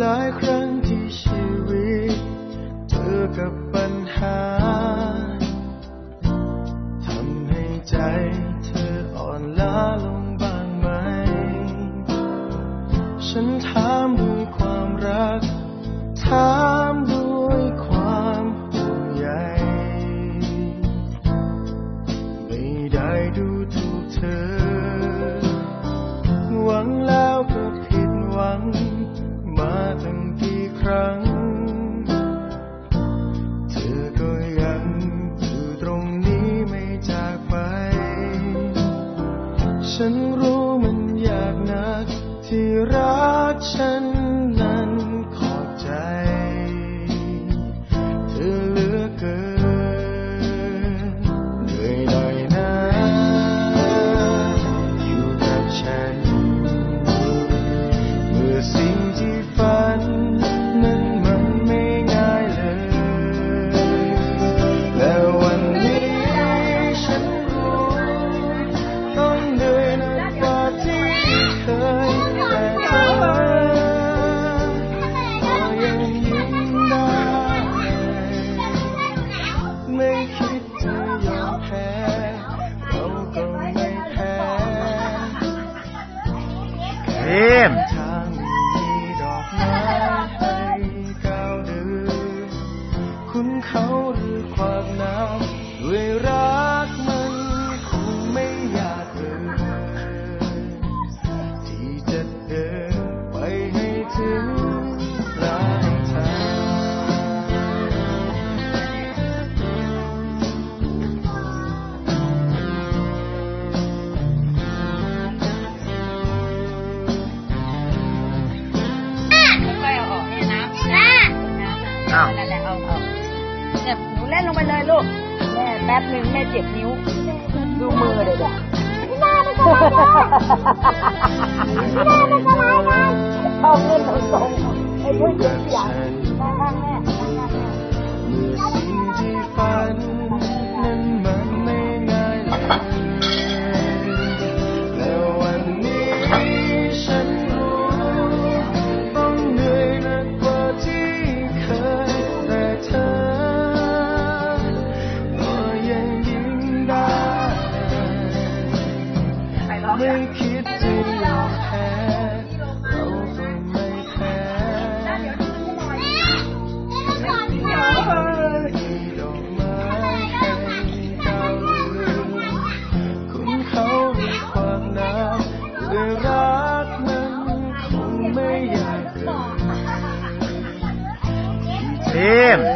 หลายครั้งที่ชีวิตเจอกับปัญหาทำให้ใจเธออ่อนล้าลงบ้างไหม ฉันถามด้วยความรัก ถามด้วย ฉันรู้มันยากนักที่รักฉันนั้น ไม่คิดจะยอมแพ้เราก็ไม่แพ้เอมทางมีดอกไม้ให้ก้าวเดินคุณเขาหรือความหนาวด้วยรักมา อ้าวนั่นแหละเอาเอาเนี่ยหนูเล่นลงไปเลยลูกแม่แป๊บหนึ่งแม่เจ็บนิ้ว ดูมือเลยเด็กเอาเงินตรงๆไอ้ผู้หญิงเสียงนั่งๆแม่นั่งๆแม่เมื่ Amen.